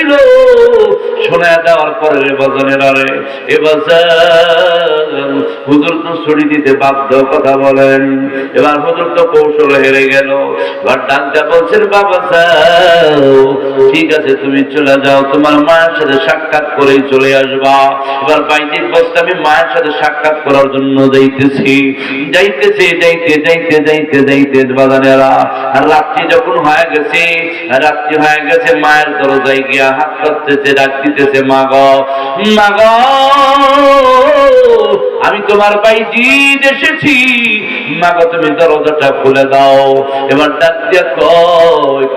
দিল শোনা পরে হুজুর তো ছড়ি দিতে বাধ্য কথা বলেন। এবার হুজুর তো কৌশল হেরে গেল। এবার বলছেন বাবা ঠিক আছে, তুমি চলে যাও, তোমার মায়ের সাথে সাক্ষাৎ করেই চলে আসবা। এবার বাইজিৎ বসতে আমি মায়ের সাথে সাক্ষাৎ করার জন্য যাইতেছি। যাইতেছি, যাইতে যাইতে যাইতে যাইতে বাজানেরা। আর রাত্রি যখন হয়ে গেছে, রাত্রি হয়ে গেছে, মায়ের দরজায় গিয়া হাত করতেছে ডাক দিতেছে মাগ মাগ আমি তোমার বাইজিৎ এসেছি। মা গো তুমি দরজাটা খুলে দাও। এবার ডাক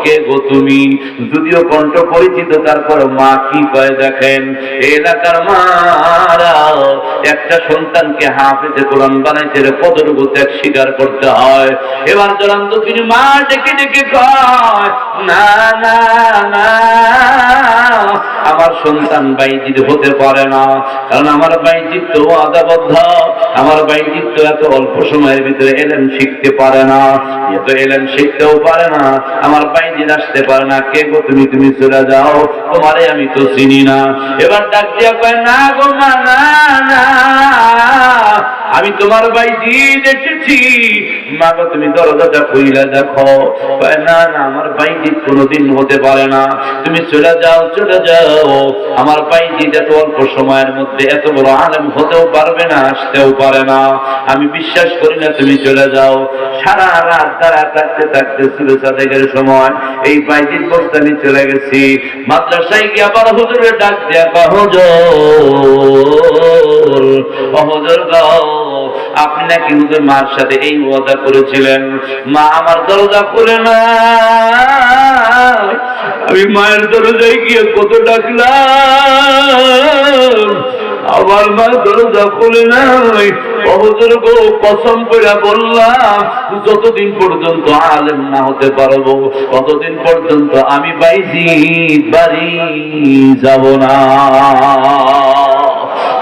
কে গো তুমি? যদিও কণ্ঠ পরিচিত, তারপর মা কি কয় দেখেন, এলাকার মারা, একটা সন্তানকে হাফেজে কোরআন বানাইতে রে কতটুকু ত্যাগ স্বীকার করতে হয়। এবার জলান্ত তিনি মা ডেকে ডেকে কয়, না না না, আমার সন্তান বাইজিৎ হতে পারে না, কারণ আমার বাইজিৎ তো আদাবদ্ধ আমার বাইজিৎ তো এত অল্প সময়ের ভিতরে এলেম শিখতে পারে না এত এলেম শিখতেও পারে না, আমার বাইজিৎ আসতে পারে না, কে গো তুমি তুমি চলে যাও, তোমারে আমি তো চিনি না। এবার ডাক দিয়া কয়, না গো, না না আমি তোমার বাইজিৎ এসেছি। মা গো, তুমি দরজাটা খুইলা দেখো। না না, আমার বাইজিৎ কোনোদিন হতে পারে না। তুমি চলে যাও চলে যাও। আমার বাইজিৎ এত অল্প সময়ের মধ্যে এত বড় আলেম হতেও পারবে না, আসতেও পারে না। আমি বিশ্বাস করি না তুমি চলে যাও। সারা রাত তারা থাকতে থাকতে সুরে সাদেকের সময় এই বাইজিৎ বসতে আমি চলে গেছি। মাদ্রাসায় গিয়ে আবার হুজুরের ডাক দিয়া কহজর অহজর গাও আপনি নাকি হুজুর মার সাথে এই ওয়াদা করেছিলেন? মা আমার দরজা খুলে না আমি মায়ের দরজায় গিয়ে কত ডাকলাম। আমার মা দরজা খুলে নাই। অহজর গো, কসম করে বললাম, যতদিন পর্যন্ত আলেম না হতে পারব, ততদিন পর্যন্ত আমি বাইজি, বাড়ি যাব না।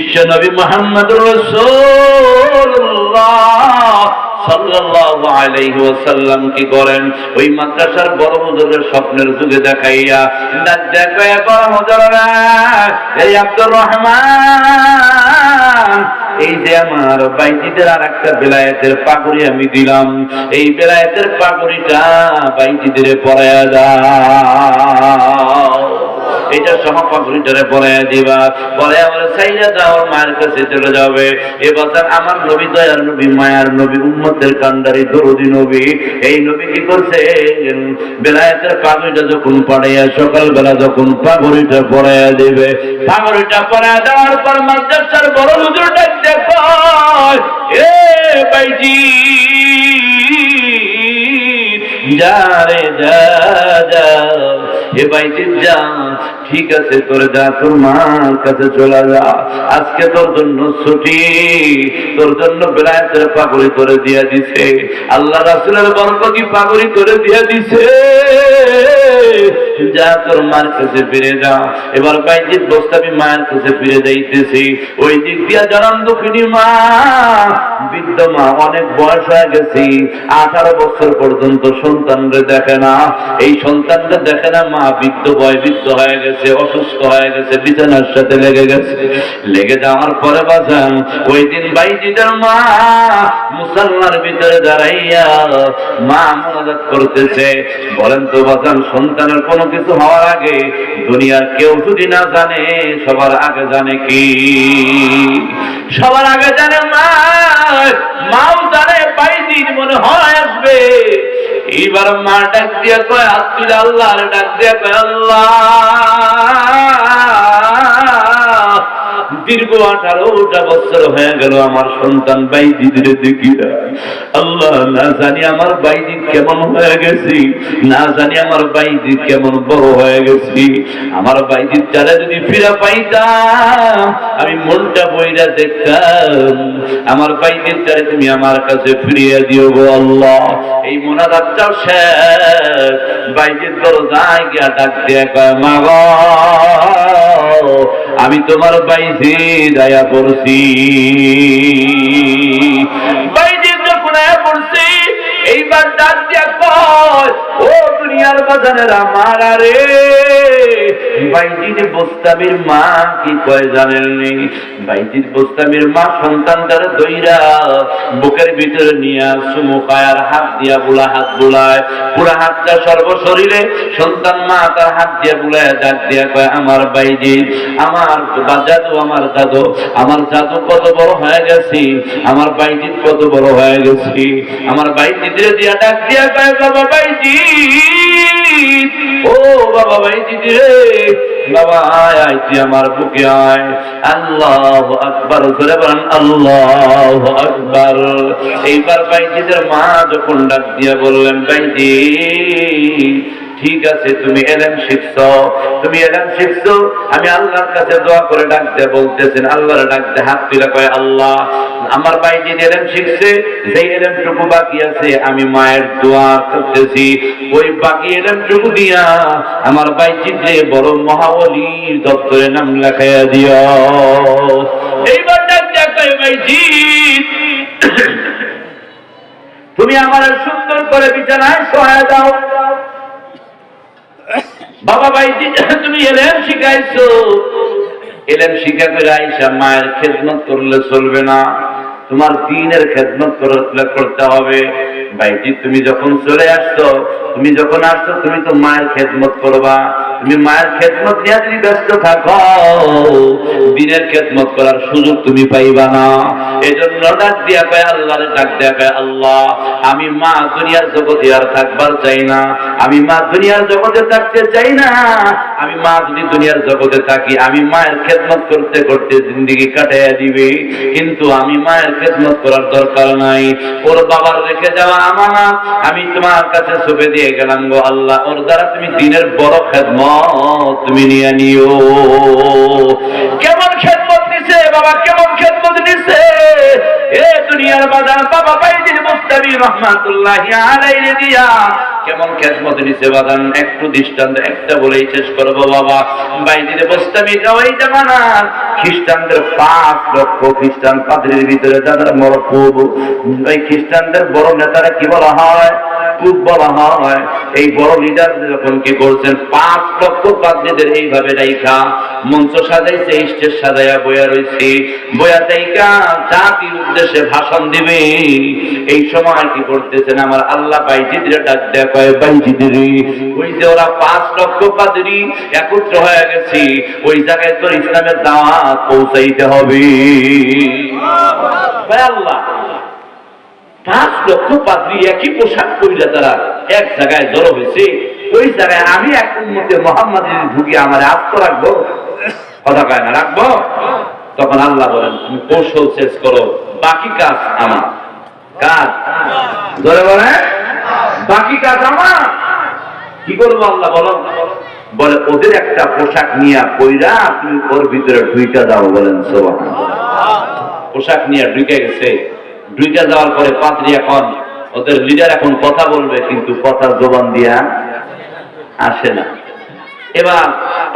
বিশ্ব নবী মোহাম্মদ সাল্লাল্লাহু কি করেন? ওই মাদ্রাসার বড় স্বপ্নের যুগে দেখাইয়া বড় হুজুররা, এই আব্দুর রহমান, এই যে আমার বাইজিদের আর একটা বেলায়েতের পাগড়ি আমি দিলাম, এই বেলায়েতের পাগড়িটা বাইজিদের পরায়া দাও। এটা সহপাগড়িটারে পরাইয়া দিবা। পরে আমার সাইরা যাওয়ার মায়ের কাছে চলে যাবে। এবার আমার নবী দয়ার নবী, মায়ার নবী, উম্মতের কান্ডারি দরদি নবী। এই নবী কি করছে? বেলায়েতের পাগড়িটা যখন পড়াইয়া, সকালবেলা যখন পাগড়িটা পরাইয়া দিবে, পাগড়িটা পরাইয়া দেওয়ার পর মাদ্রাসার বড় হুজুর ডাক দেখো এ বাইজি, যা যা যা এ বাইকে যা, ঠিক আছে, তোর যা, তোর মার কাছে চলে যা। আজকে তোর জন্য ছুটি, তোর জন্য বেলায়েতের পাগড়ি করে দিয়া দিছে। আল্লাহ রাসুলের রাসূলের কি পাগড়ি করে দিয়া দিছে। যা তোর মার কাছে ফিরে যা। এবার মায়ের কাছে ফিরে যাইতেছি। ওই দিক দিয়া জানান দুঃখিনী মা, বৃদ্ধ মা, অনেক বয়স হয়ে গেছি। আঠারো বছর পর্যন্ত সন্তানরে দেখে না। এই দেখে না মা বৃদ্ধ হয়ে গেছে, অসুস্থ হয়ে গেছে, বিছানার সাথে লেগে গেছে। লেগে যাওয়ার পরে বাজান, ওই দিন বাইজিদের মা মুসলমানের ভিতরে দাঁড়াইয়া মা মনাজাত করতেছে। বলেন তো বাজান, সন্তানের কোনো কিছু হওয়ার আগে দুনিয়ার কেউ যদি না জানে, সবার আগে জানে কি সবার আগে জানে মাও জানে, বাইদিন মনে হয় আসবে এইবার মা ডাক দিয়া কয় আত্মীয় আল্লাহ ডাক দিয়া কয়, আল্লাহ, দীর্ঘ আঠারোটা বছর হয়ে গেল আমার সন্তান বাইজিদের দেখি না। আল্লাহ, না জানি আমার বাইজি কেমন হয়ে গেছি, না জানি আমার বাইজি কেমন বড় হয়ে গেছি। আমার বাইজির চারা যদি ফিরা পাইতাম আমি মনটা বইরা দেখতাম। আমার বাইজির চারে তুমি আমার কাছে ফিরিয়ে দিও গো আল্লাহ। এই মোনাজাতটাও শেষ। বাইজির দরজায় গিয়া ডাক দিয়ে কয়, মা আমি তোমার বাইজি দয়া করছি আয়া পড়ছি এইবার ডাক দিয়া কয় ও দুনিয়ার বাজানের আমার আরে। বাইজির বোস্তামির মা কি কয় জানেন নি? বাইজির বোস্তামির মা সন্তানটার দইরা বুকের ভিতরে নিয়ে সুমু কায়ার হাত দিয়া বুলা হাত বুলায়। পুরা হাতটা সর্বশরীরে সন্তান মা তার হাত দিয়া বুলায়, ডাক দিয়া কয়, আমার বাইজি আমার জাদু আমার জাদু আমার জাদু কত বড় হয়ে গেছি, আমার বাইজি কত বড় হয়ে গেছি। আমার বাইজি দিয়ে ডাক দিয়া কয়, বাবা বাইজি ও বাবা বাইজি রে বাবা, আয় আয়, তুই আমার বুকে আয়। আল্লাহ আকবার ধরে বলেন, আল্লাহ আকবার। এইবার বাইজিদের মা যখন ডাক দিয়ে বললেন, বাইজি ঠিক আছে, তুমি এলেম শিখছো। তুমি এলেম শিখছো, আমি আল্লাহর কাছে দোয়া করে ডাকতে বলতেছেন, আল্লাহর ডাকতে হাত তুলে কয়, আল্লাহ, আমার বাইজি এলেম শিখছে সেই এলেমটুকু বাকি আছে, আমি মায়ের দোয়া করতেছি। ওই বাকি এলেমটুকু দিয়া আমার বাইজি যে বড় মহাবলীর দপ্তরে নাম লেখাইয়া দিও। এইবার ডাক দেয়া কয় বাইজি তুমি আমার সুন্দর করে বিছানায় সহায় দাও। বাবা ভাই তুমি এলেন শিখাইছো। এলেন শিখা করে আইসা মায়ের খেদমত করলে চলবে না। তোমার দিনের খেদমত করতে হবে। ভাইজি, তুমি যখন চলে আসছো, তুমি যখন আসছো, তুমি তো মায়ের খেদমত করবা। তুমি মায়ের খেদমত নিয়ে যদি ব্যস্ত থাকো, দিনের খেদমত করার সুযোগ তুমি পাইবা না। এজন্য ডাক দিয়া পায় আল্লাহরে ডাক দিয়া পায় আল্লাহ, আমি মা দুনিয়ার জগতে আর থাকবার চাই না। আমি মা দুনিয়ার জগতে থাকতে চাই না। আমি মা যদি দুনিয়ার জগতে থাকি, আমি মায়ের খেদমত করতে করতে জিন্দগি কাটাইয়া দিবে। কিন্তু আমি মায়ের খেদমত করার দরকার নাই। ওর বাবার রেখে যাওয়া আমানত, আমি তোমার কাছে ছুপে দিয়ে গেলাম গো আল্লাহ। ওর দ্বারা তুমি দিনের বড় খেদমত তুমি নিয়ে নিও। কেমন খেদমত নিছে? বাবা, কেমন খেদমত নিছে? এ দুনিয়ার বাজার, বাবা বাইদিন মুস্তাবি রহমাতুল্লাহ আলাইহি দিয়া কেমন খেসমত নিচে বাদান একটু দৃষ্টান্ত, একটা বলেই শেষ করব বাবা। বাইদিনে যাওয়াই যাব না। খ্রিস্টানদের পাঁচ লক্ষ খ্রিস্টান পাদ্রির ভিতরে তাদের মরকুব ওই খ্রিস্টানদের বড় নেতারা কি বলা হয়? খুব বলা হয়। এই বড় লিডার যখন কি করছেন পাঁচ লক্ষ পাদ্রীদের এইভাবে রাইখা মঞ্চ সাজাইছে স্টেজ সাজাইয়া বইয়া রয়েছে বইয়া তাইকা জাতির উদ্দেশ্যে ভাষণ দিবে। এই সময় কি করতেছেন আমার আল্লাহ বাইজিদের ডাক দেয়া কয় বাইজিদের ওই যে ওরা পাঁচ লক্ষ পাদ্রী একত্র হয়ে গেছি ওই জায়গায় তোর ইসলামের দাওয়াত পৌঁছাইতে হবে। আল্লাহ পাঁচ লক্ষ পাত্রী একই পোশাক পরিলে তারা এক জায়গায় জড়ো হয়েছে। ওই জায়গায় আমি এক উন্মতে মোহাম্মদ ঢুকি আমার আস্ত রাখব। কথা কয় না, রাখব? তখন আল্লাহ বলেন, তুমি কৌশল শেষ করো, বাকি কাজ আমার। কাজ? ধরে বলে বাকি কাজ আমার। কি করব আল্লাহ, বলো? বলে, ওদের একটা পোশাক নিয়ে পইরা তুমি ওর ভিতরে ঢুইটা দাও, বলেন সোবাহ পোশাক নিয়ে ঢুকে গেছে। ঢুকে যাওয়ার পরে পাত্রী এখন, ওদের লিডার এখন কথা বলবে, কিন্তু কথা জবান দিয়া আসে না। এবার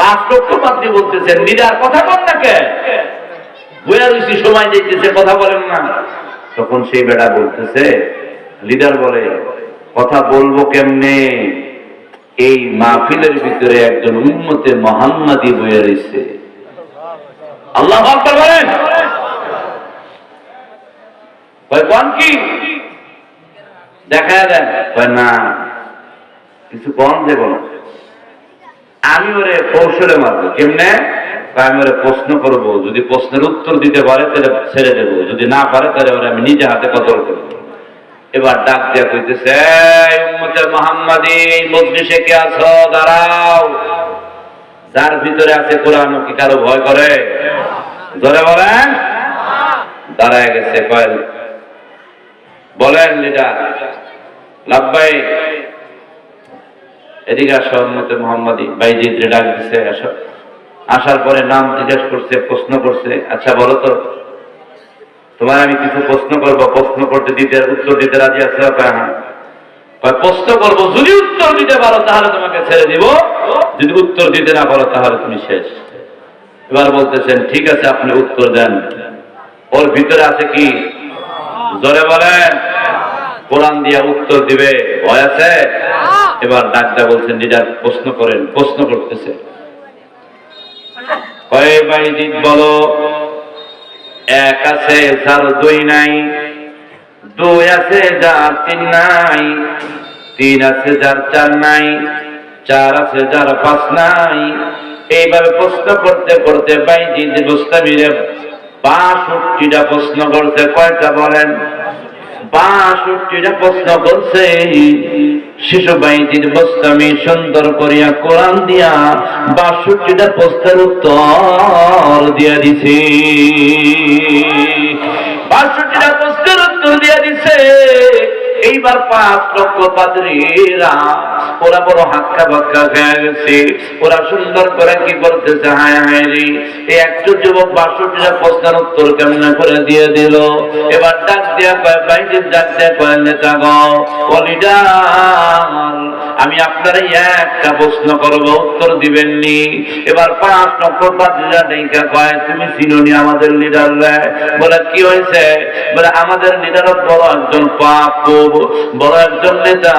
পাঁচ লক্ষ পাত্রী বলতেছেন লিডার কথা বল না কে? রয়েছি সময় দিতেছে কথা বলেন না। তখন সেই বেটা বলতেছে লিডার বলে, কথা বলব কেমনে? এই মাহফিলের ভিতরে একজন উন্মতে মোহাম্মদী বইয়া রয়েছে আল্লাহ বলেন। আমি ওরে কৌশলে মারবো। কেমনে? আমি ওরে প্রশ্ন করব। যদি প্রশ্নের উত্তর দিতে পারে, তাহলে ছেড়ে দেব। যদি না পারে, তাহলে ওরে আমি নিজে হাতে কতল করব। এবার ডাক দিয়া কইতেছে যার ভিতরে আছে কোরআন কি কারও ভয় করে? ধরে বলেন। দাঁড়ায় গেছে কয়েল বলেন লিডার লাভবাই এদিকে আসো মতে মোহাম্মদী। বাইজিদ ডাক দিছে, আসো। আসার পরে নাম জিজ্ঞেস করছে, প্রশ্ন করছে আচ্ছা বলো তো, তোমার আমি কিছু প্রশ্ন করব, প্রশ্ন করতে দিতে, উত্তর দিতে রাজি আছে? হ্যাঁ। প্রশ্ন করব, যদি উত্তর দিতে পারো, তাহলে তোমাকে ছেড়ে দিব। যদি উত্তর দিতে না পারো, তাহলে তুমি শেষ। এবার বলতেছেন, ঠিক আছে, আপনি উত্তর দেন। ওর ভিতরে আছে কি? জোরে বলেন। কোরআন দিয়া উত্তর দিবে। ভয় আছে? এবার ডাকটা বলছেন লিডার প্রশ্ন করেন, প্রশ্ন করতেছে। কয়ে বলো, এক আছে যার দুই নাই, দুই আছে যার তিন নাই, তিন আছে যার চার নাই, চার আছে যার পাঁচ নাই। এইভাবে প্রশ্ন করতে করতে বাইজিৎ মুস্তামিরে বাষট্টিটা প্রশ্ন করছে, কয়টা বলেন? বাষট্টিটা প্রশ্ন করছে, শিশু বাইজির বস্তামি সুন্দর করিয়া কোরআন দিয়া বাষট্টিটা প্রশ্নের উত্তর দিয়া দিছি। বাষট্টিটা প্রশ্নের উত্তর দিয়া দিছে এইবার পাঁচ লক্ষ পাদ্রীরা, ওরা বড় হাক্কা বাক্কা খেয়ে গেছে। ওরা সুন্দর করে কি করতেছে? হায় হায় রে। এই একজন যুবক বাষট্টিটা প্রশ্নের উত্তর কেমন করে দিয়ে দিল? এবার ডাক দিয়া কয়, বাইরে ডাক দিয়া কয়, নেতা গলিডার আমি আপনার একটা প্রশ্ন করব। উত্তর দিবেননি। এবার পাঁচ লক্ষ পাদ্রীরা ডেঙ্কা কয়, তুমি চিনুনি আমাদের লিডার বলে, কি হয়েছে? বলে, আমাদের লিডার বড় একজন পাপ বড় একজন নেতা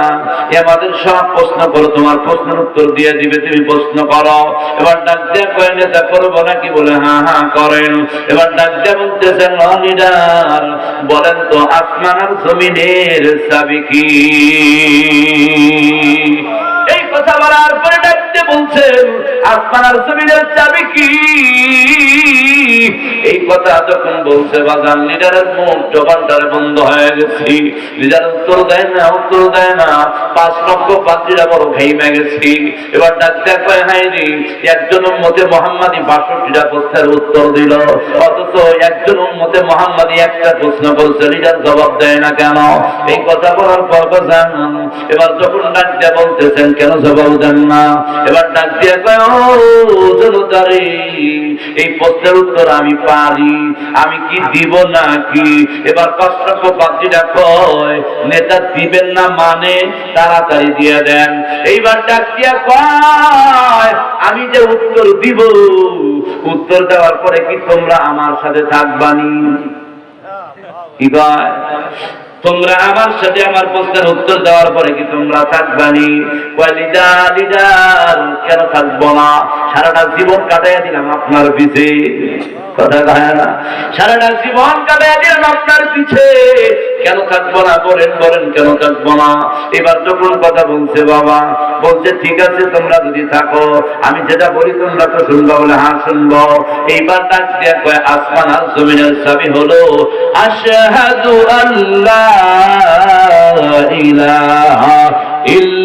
আমাদের সব প্রশ্ন করো, তোমার প্রশ্নের উত্তর দিয়ে দিবে, তুমি প্রশ্ন করো। এবার ডাক দিয়া কয়, নেতা, করব নাকি? বলে হ্যাঁ হ্যাঁ করেন। এবার ডাক দিয়া বলতেছেন লিডার বলেন তো, আসমান জমিনের সাবি কি? এই কথা বলার পরে ডাকতে বলছেন আসমান আর জমিনের চাবি কি? এই কথা যখন বলছে, বাজান, লিডারের মুখ জবানটারে বন্ধ হয়ে গেছি। লিডার উত্তর দেয় না, উত্তর দেয় না। পাঁচ লক্ষ পাত্রীরা বড় ঘেমে গেছি। এবার কয় হাই রে, একজন মতে মোহাম্মদী বাষট্টিটা প্রশ্নের উত্তর দিল। অথচ একজন মতে মোহাম্মদী একটা প্রশ্ন করছে, লিডার জবাব দেয় না কেন? এই কথা বলার পর এবার যখন ডাক্তার বলতেছেন, কেন জবাব দেন না? এবার ডাক দিয়ে এই প্রশ্নের উত্তর আমি পারি, আমি কি দিব নাকি? এবার কষ্ট পাত্রীরা কয়, নেতা দিবেন না মানে তাড়াতাড়ি দিয়ে দেন। এইবার ডাক দিয়া কয়, আমি যে উত্তর দিব, উত্তর দেওয়ার পরে কি তোমরা আমার সাথে থাকবানি? কি কয়? তোমরা আমার সাথে আমার প্রশ্নের উত্তর দেওয়ার পরে কি তোমরা থাকবানি? কেন থাকব না? সারাটা জীবন কাটাইয়া দিলাম আপনার পিছে। কথা না। সারাটা জীবন কাটাইয়া দিলাম আপনার পিছে। কেন কাঁদবো না? বলেন বলেন, কেন কাঁদবো না? এবার যখন কথা বলছে বাবা, বলছে, ঠিক আছে, তোমরা যদি থাকো, আমি যেটা বলি তোমরা তো শুনব বলে হ্যাঁ শুনব। এইবার ডাক দেয়া কয়, আসমান আর জমিনের চাবি হলো। আশহাদু আল্লাহ ইলাহা ইল্লাল্লাহ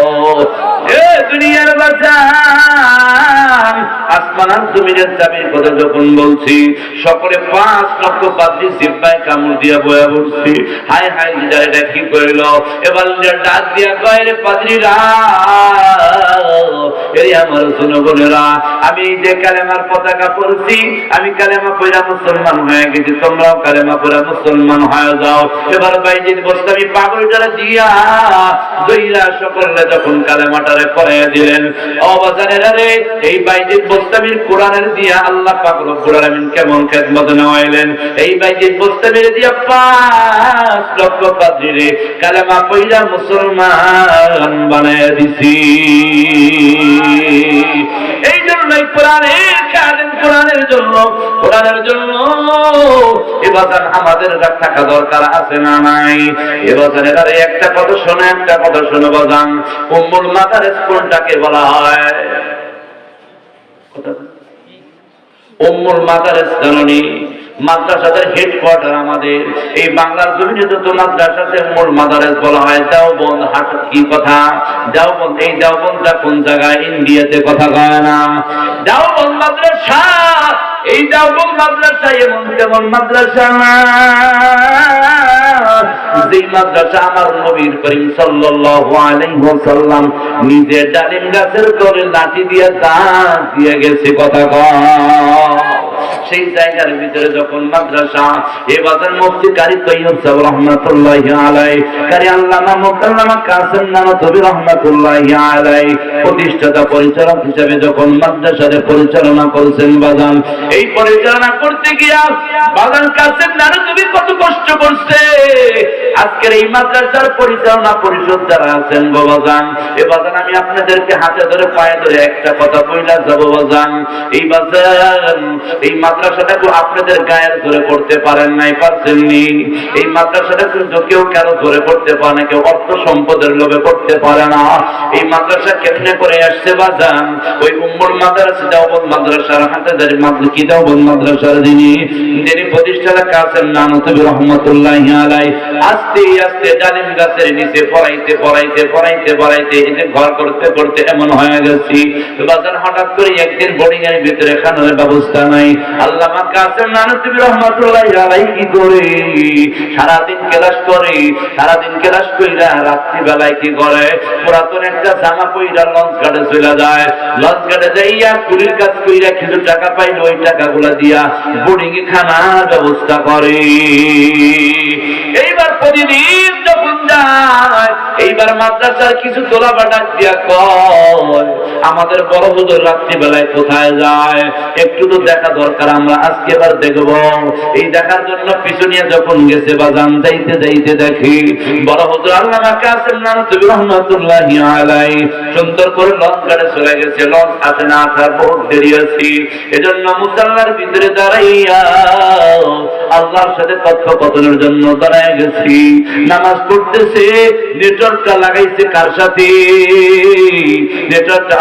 আসমান আর জমিনের চাবির কথা যখন বলছি, সকলে পাঁচ লক্ষ জিব্বায় কামড় দিয়া বয়া বলছি লিডার এটা কি করিল এবার লিডার ডাক দিয়া কয়, রে পাত্রীরা এই আমার জনগণেরা, আমি যে কালেমার পতাকা পড়ছি, আমি কালেমা পড়া মুসলমান হয়ে গেছি, তোমরাও কালেমা পড়া মুসলমান হয়ে যাও। এবার বাইজিদ বসতে আমি পাগলটারে দিয়া দইরা সকলে যখন কালেমাটারে পড়ে দিলেন অবদানের রে, এই বাইজিদ বস্তামির কোরআনের দিয়া আল্লাহ পাক রব্বুল আলামিন কেমন খেদমত এই দিয়া পাঁচ লক্ষ কালেমা মুসলমান বানায় দিছি। এই জন্যই কোরআনের জন্য কোরআনের জন্য এবার আমাদের থাকা দরকার আছে না নাই? এবার আরে একটা কথা শোনো, একটা কথা শোনো বাজান। উম্মুল মাতার স্কুলটাকে বলা হয়। উম্মুল মাতার জননী, মাদ্রাসাদের হেডকোয়ার্টার আমাদের। এই বাংলার মাদ্রাসাতে মূল মাদারেস বলা হয় দেওবন্দ হাট, কি কথা? দেওবন্দ এই দেওবন্দটা কোন জায়গায়, ইন্ডিয়াতে কথা কয় না। দেওবন্দ মাদ্রাসা, এই দেওবন্দ মাদ্রাসা, এমন তেমন মাদ্রাসা যেই মাদ্রাসা আমার নবীর করিম সাল্লাল্লাহু আলাইহি ওয়াসাল্লাম নিজে ডালিম গাছের করে লাঠি দিয়ে দাঁত দিয়ে গেছে, কথা কয়। সেই জায়গার ভিতরে যখন মাদ্রাসা, এ বাজার মুফতি কারি তৈয়ব রহমাতুল্লাহি আলাই কারি আল্লামা মুকাল্লামা কাসিম নানতবি রহমাতুল্লাহি আলাই প্রতিষ্ঠাতা পরিচালক হিসেবে যখন মাদ্রাসারে পরিচালনা করেছেন বাজান, এই পরিচালনা করতে গিয়া বাজান কাসিম নানতবি কত কষ্ট করছে। আজকের এই মাদ্রাসার পরিচালনা পরিষদ যারা আছেন গো বাজান, এ বাজান আমি আপনাদেরকে হাতে ধরে পায়ে ধরে একটা কথা বইলা যাব বাজান, এই বাজান এই মাদ্রাসাটা আপনাদের গায়ের ধরে পড়তে পারেন নাই পারছেননি এই মাদ্রাসাটা কিন্তু কেউ কেন ধরে পড়তে পারে না, কেউ অর্থ সম্পদের লোভে পড়তে পারে না। এই মাদ্রাসা কেমনে করে আসছে বাজান? ওই উম্মুল মাদ্রাসা দেওবন মাদ্রাসার হাতে ধরে মাদ্রাসা কি দেওবন মাদ্রাসার যিনি? যিনি প্রতিষ্ঠাতা কাছেন নানতবি রহমতুল্লাহ আলাই আস্তে আস্তে ডালিম গাছের নিচে পড়াইতে পড়াইতে পড়াইতে পড়াইতে যে ঘর করতে করতে এমন হয়ে গেছি। বাজার হঠাৎ করে একদিন বোর্ডিং এর ভিতরে খানোর ব্যবস্থা নাই। আল্লামা কাসেম নানতুবি রহমাতুল্লাহ আলাই কি করে? সারাদিন ক্লাস করে, সারাদিন ক্লাস কইরা রাত্রি বেলায় কি করে? পুরাতন একটা জামা পইরা লঞ্চ ঘাটে চলে যায়। লঞ্চ ঘাটে যাইয়া কুলির কাজ কইরা কিছু টাকা পাইলে, ওই টাকাগুলা দিয়া বোর্ডিং এ ব্যবস্থা করে। এইবার প্রতিদিন যখন যায়, এইবার মাদ্রাসার কিছু তোলা বাটাক দিয়া কয় আমাদের বড় হুজুর রাত্রি বেলায় কোথায় যায়? একটু তো দেখা দরকার, আমরা আজকে এবার দেখব। এই দেখার জন্য পিছু নিয়ে যখন গেছে বাজান যাইতে যাইতে দেখি, বড় হুজুর আল্লাহ কাসেম নানতুবি রহমাতুল্লাহ আলাই সুন্দর করে লঞ্চ ঘাটে চলে গেছে, লঞ্চ আসে না আসার বহুত দেরি আছে। এজন্য মুসাল্লার ভিতরে দাঁড়াইয়া আল্লাহর সাথে কথোপকথনের জন্য দাঁড়ায় গেছি। নামাজ পড়তেছে, নেটওয়ার্কটা লাগাইছে কার সাথে? নেটওয়ার্কটা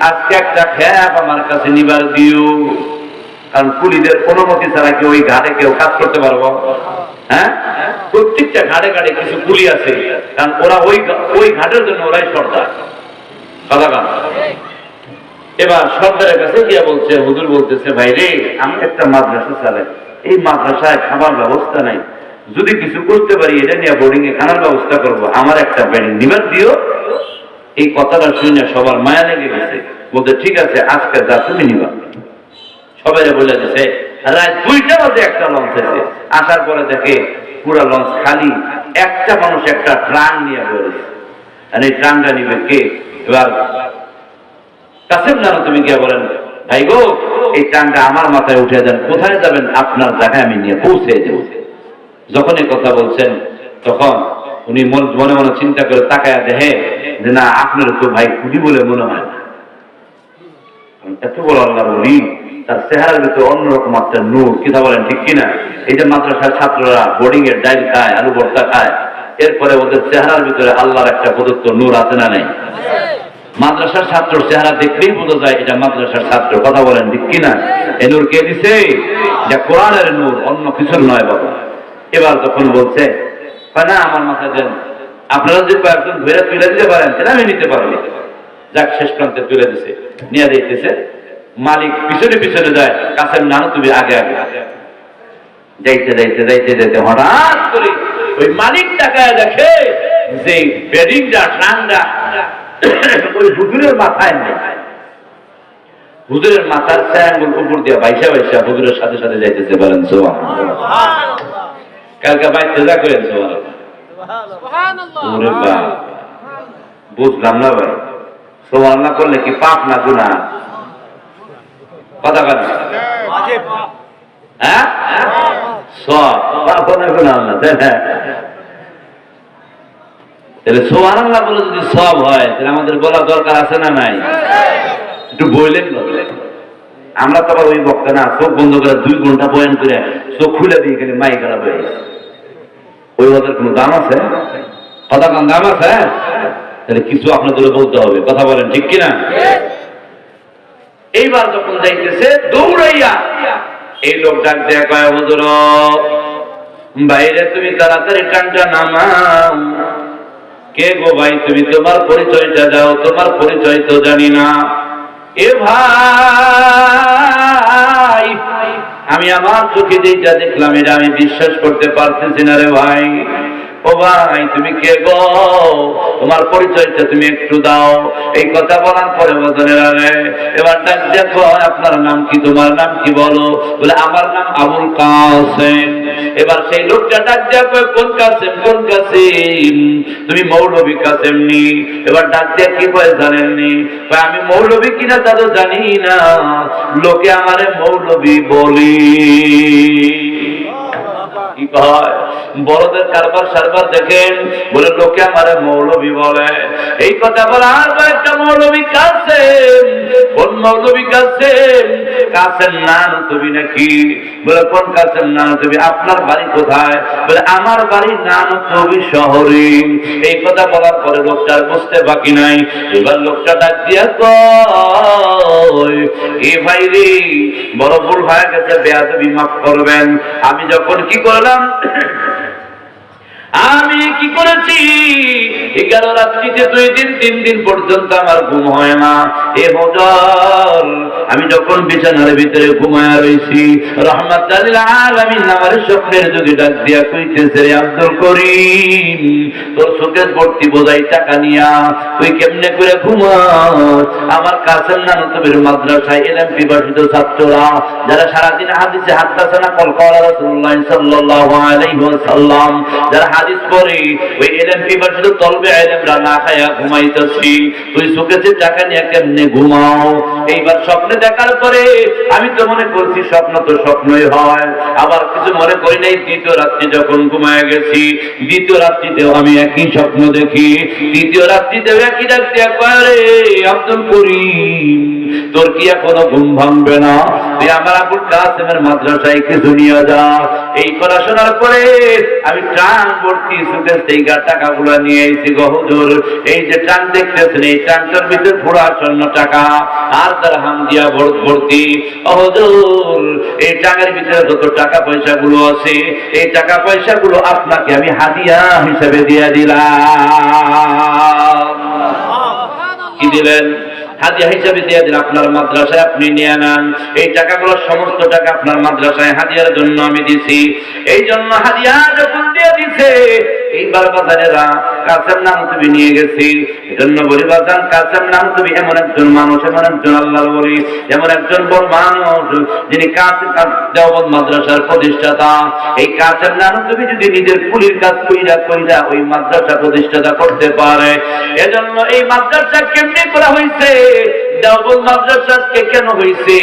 আজকে একটা খ্যাপ আমার কাছে নিবার দিও। কারণ কুলিদের অনুমতি ছাড়া কি ওই ঘাটে কেউ কাজ করতে পারব? হ্যাঁ? প্রত্যেকটা ঘাটে ঘাটে কিছু কুলি আছে। কারণ ওরা ওই ওই ঘাটের জন্য ওরাই সর্দার। সদাগান এবার সর্দারের কাছে গিয়া বলছে, হুজুর বলতেছে, ভাই রে, আমি একটা মাদ্রাসা চালাই। এই মাদ্রাসায় খাবার ব্যবস্থা নাই। যদি কিছু করতে পারি, এটা নিয়ে বোর্ডিং এ খানার ব্যবস্থা করব। আমার একটা ব্যাংক নিবার দিও। এই কথাটা শুনে সবার মায়া লেগে গেছে। বলতে ঠিক আছে, আজকে যা, তুমি নিবা। সবাই বলে দিছে দুইটা বাজে একটা লঞ্চ এসে আসার পরে দেখে পুরা লঞ্চ খালি, একটা মানুষ একটা ট্রান নিয়ে আর এই ট্রানটা নিবে কে? এবার কাসেম জানো তুমি গিয়ে বলেন, ভাই গো, এই ট্রানটা আমার মাথায় উঠে দেন, কোথায় যাবেন? আপনার জায়গায় আমি নিয়ে পৌঁছে দেব। যখন এই কথা বলছেন, তখন উনি মন- মনে চিন্তা করে তাকায় দেখে যে, না, আপনার তো ভাই খুবই বলে মনে হয় এত বড় আল্লাহ বলি তার চেহারার ভিতরে অন্যরকম একটা নূর কিনা বলেন, ঠিক কিনা? এই যে মাদ্রাসার ছাত্ররা বোর্ডিং এর ডাইল খায়, আলু ভর্তা খায়, এরপরে ওদের চেহারার ভিতরে আল্লাহর একটা প্রদত্ত নূর আছে না নেই? মাদ্রাসার ছাত্র চেহারা দেখলেই বোঝা যায় এটা মাদ্রাসার ছাত্র, কথা বলেন, ঠিক কিনা? এ নূর কে দিছে? এটা কোরআনের নূর, অন্য কিছুর নয় বাবা। এবার তখন বলছে না আমার মাথায় দেন। আপনারা যদি কয়েকজন ধরে তুলে দিতে পারেন আমি নিতে পারব। যাক, শেষ প্রান্তে তুলে দিছে। নিয়ে মালিক পিছনে পিছনে যায়। তুমি আগে আগে। যাইতে যাইতে যাইতে যাইতে হঠাৎ করে ওই মালিক দেখে যে বেডিংটা ট্রানটা ওই হুজুরের মাথায় নেই। হুজুরের মাথার স্যাঙ্গুল উপর দিয়ে বাইসা বাইসা হুজুরের সাথে সাথে যাইতেছে বলেন সোয়া কালকে বাইতে যা করেন বুঝলাম না ভাই। সোয়াল না করলে কি পাপ না গুনা কথা কথা হ্যাঁ? সব পারব না কোনো আল্লাহ। তাই না? তাহলে সোহান আল্লাহ বলে যদি সব হয় তাহলে আমাদের বলা দরকার আছে না নাই? একটু বললেন বললেন আমরা তো আবার ওই বক্তা না চোখ বন্ধ করে দুই ঘণ্টা বয়ান করে চোখ খুলে দিয়ে গেলে মাই খারাপ হয়ে গেছে। ওই ওদের কোনো দাম আছে? কথা কোন দাম আছে? তাহলে কিছু আপনাদের বলতে হবে। কথা বলেন, ঠিক কিনা? এইবার যখন যাইতেছে, দৌড়াইয়া এই লোক ডাক দেয়া কয়, হুজুর, বাইরে তুমি তাড়াতাড়ি টানটা নামাও। কে গো ভাই, তুমি তোমার পরিচয়টা দাও, তোমার পরিচয় তো জানি না। এ ভাই আমি আমার চোখে যেটা দেখলাম এটা আমি বিশ্বাস করতে পারতেছি না রে ভাই। ভাই, তুমি কে গো? তোমার পরিচয়টা তুমি একটু দাও। এই কথা বলার পরে বদনের আগে এবার ডাক দেখো আপনার নাম কি? তোমার নাম কি বলো? বলে, আমার নাম আবুল কাসেম। এবার সেই লোকটা ডাক দেখো কোন কাসেম? কোন কাসেম? তুমি মৌলবী কাসেম নি। এবার ডাক দিয়ে কি কয় জানেননি আমি মৌলবী কিনা তা তো জানি না। লোকে আমারে মৌলবী বলি। কি কয়? বড়দের কারবার সারবার দেখেন, বলে লোকে আমারে মৌলবী বলে। এই কথা বলে আর একটা মৌলবী কাসেম কোন মৌলবী কাসেম কাসেম নান তুমি নাকি? বলে, কোন কাসেম নান তুমি আপনার বাড়ি কোথায়? বলে, আমার বাড়ি নান তুমি শহরে। এই কথা বলার পরে লোকটার বুঝতে বাকি নাই। এবার লোকটা ডাক দিয়া কয়, এ ভাই রে, বড় ভুল হয়ে গেছে, বেয়াদবি মাফ করবেন। আমি যখন কি করলাম আমি কি করেছি? এগারো রাত্রিতে দুই দিন, তিন দিন পর্যন্ত আমার ঘুম হয় না। এ হজর আমি যখন বিছানার ভিতরে ঘুমায় রয়েছি রহমত আলামিন আমার স্বপ্নের যদি ডাক দিয়া কইতেছে, রে আব্দুল করিম, তোর সুকেশ ভর্তি বোঝাই টাকা নিয়া, তুই কেমনে করে ঘুমাস? আমার কাছের নাম তোদের মাদ্রাসায় এলেম বিভাষিত ছাত্ররা, যারা সারাদিন হাদিসে হাদ্দাসে না কলকাতা রাসূলুল্লাহ সাল্লাল্লাহু আলাইহি ওয়াসাল্লাম, যারা হাদিস পড়ে, ওই এলেম বিভাষিত তলবে এলেমরা না খায়া ঘুমাইতেছি। তুই সুকেছে টাকা নিয়ে কেমনে ঘুমাও? এইবার স্বপ্নে দেখার পরে আমি তো মনে করছি স্বপ্ন তো স্বপ্নই হয়। আবার কিছু মনে করি নাই, দ্বিতীয় রাত্রি যখন ঘুমায় গেছি, দ্বিতীয় রাত্রিতেও আমি একই স্বপ্ন দেখি। তৃতীয় রাত্রিতেও একই ডাক দিয়া কয় রে আব্দুল করিম। তোর কি এখনও ঘুম ভাঙবে না? তুই আমার আবুল কাসেমের মাদ্রাসায় কিছু নিয়ে যা। এই কথা শোনার পরে আমি ট্রান ভর্তি সুখের সেই টাকাগুলো নিয়ে এসেছি গো হুজুর। এই যে ট্রান দেখতেছেন, এই ট্রানটার ভিতরে পুরা স্বর্ণ টাকা। আর তার হাম দিয়া ভর- ভর্তি। ও হুজুর, এই টাকার ভিতরে যত টাকা পয়সা গুলো আছে, এই টাকা পয়সা গুলো আপনাকে আমি হাদিয়া হিসেবে দিয়ে দিলাম। কি দিলেন? হাদিয়া হিসাবে দিয়ে দিন, আপনার মাদ্রাসায় আপনি নিয়ে নেন। এই টাকাগুলো সমস্ত টাকা আপনার মাদ্রাসায় হাদিয়ার জন্য আমি দিছি। এই জন্য হাদিয়া যখন দিয়ে দিছে এইবার বাজারেরা কাসেম নাম তুমি নিয়ে গেছি। এজন্য বলি, বাজান কাসেম নাম তুমি এমন একজন মানুষ, এমন একজন আল্লাহর বলি, এমন একজন বড় মানুষ যিনি কাসেম দেওবন্দ মাদ্রাসার প্রতিষ্ঠাতা। এই কাসেম নাম তুমি যদি নিজের কুলির কাজ কইরা কইরা ওই মাদ্রাসা প্রতিষ্ঠাতা করতে পারে। এজন্য এই মাদ্রাসা কেমনে করা হয়েছে দেওবন্দ মাদ্রাসা আজকে কেন হয়েছে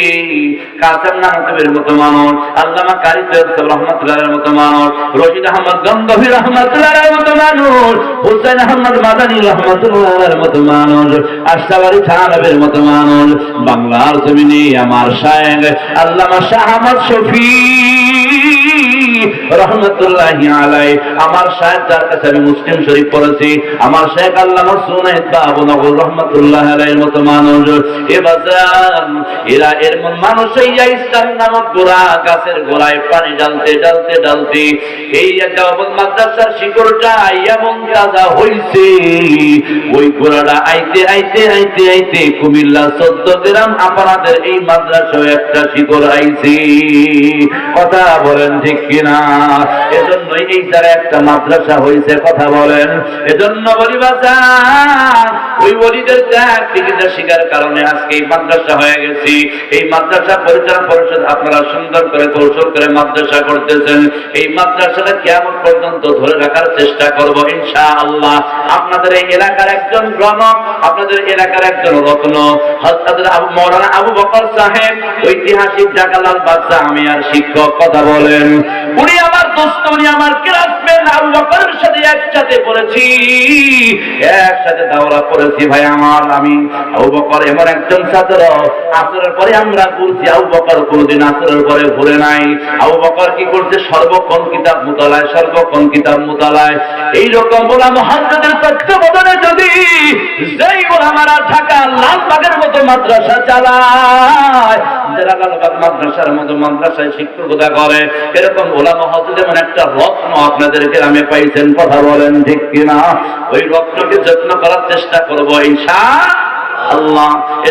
কাসেম নামতের মতো মানুষ, আল্লামা কারি সৈয়দ রহমতুল্লাহের মতো মানুষ, রশিদ আহমদ গঙ্গভী রহমতুল্লাহের মতো মানুষ হুসেন আহমদ মাদানী রহমতুল্লাহের মতো মানুষ সাহাবের মতো মানুষ, বাংলার জমিনে আমার শায়েখ আল্লামা শাহ আহমদ শফি। রহমতুল্লাহি আলাই আমার যার কাছে আমি মুসলিম শরীফ পড়েছি, আমার শেখ সুনাইদ বাবু নগর রহমতুল্লাহ আলাইহির মতো মানুষ। এ এরা এর মানুষ এই ইসলাম নামক গোড়া গাছের গোড়ায় পানি ডালতে ডালতে ডালতে এই মাদ্রাসার শিকড়টা হইছে। ওই গোড়াটা আইতে আইতে আইতে আইতে কুমিল্লা চোদ্দ গ্রাম আপনাদের এই মাদ্রাসায় একটা শিকড় আইছে। কথা বলেন ঠিক কিনা? এজন্যই এই যারা একটা মাদ্রাসা হয়েছে কথা বলেন। এজন্য বলি ওই বলিদের ত্যাগ টিকিটা শিকার কারণে আজকে এই মাদ্রাসা হয়ে গেছি। এই মাদ্রাসা পরিচালনা পরিষদ আপনারা সুন্দর করে কৌশল করে মাদ্রাসা করতেছেন। এই মাদ্রাসাটা কেমন পর্যন্ত ধরে রাখার চেষ্টা করব ইনশা আল্লাহ আপনাদের এই এলাকার একজন রনক আপনাদের এলাকার একজন রত্ন আবু, মৌলানা আবু বকর সাহেব, ঐতিহাসিক জাগালাল বাদশা আমি আর শিক্ষক, কথা বলেন। উনি আমার দোস্ত উনি আমার কোনদিন আসরের পরে ঘুরে নাই। আবু বকর কি করছে? সর্বক্ষণ কিতাব মুতালায়, সর্বক্ষণ কিতাব মুতালায়। এইরকম যদি যেই ঢাকা লালবাগের মতো মাদ্রাসা চালায় মাদ্রাসার মতো মাদ্রাসায় শিক্ষকতা করে, এরকম ওলামা হজরত যেমন একটা রত্ন আপনাদের গ্রামে পাইছেন কথা বলেন ঠিক কিনা? ওই রক্তকে যত্ন করার চেষ্টা করব ইনশা আল্লাহ।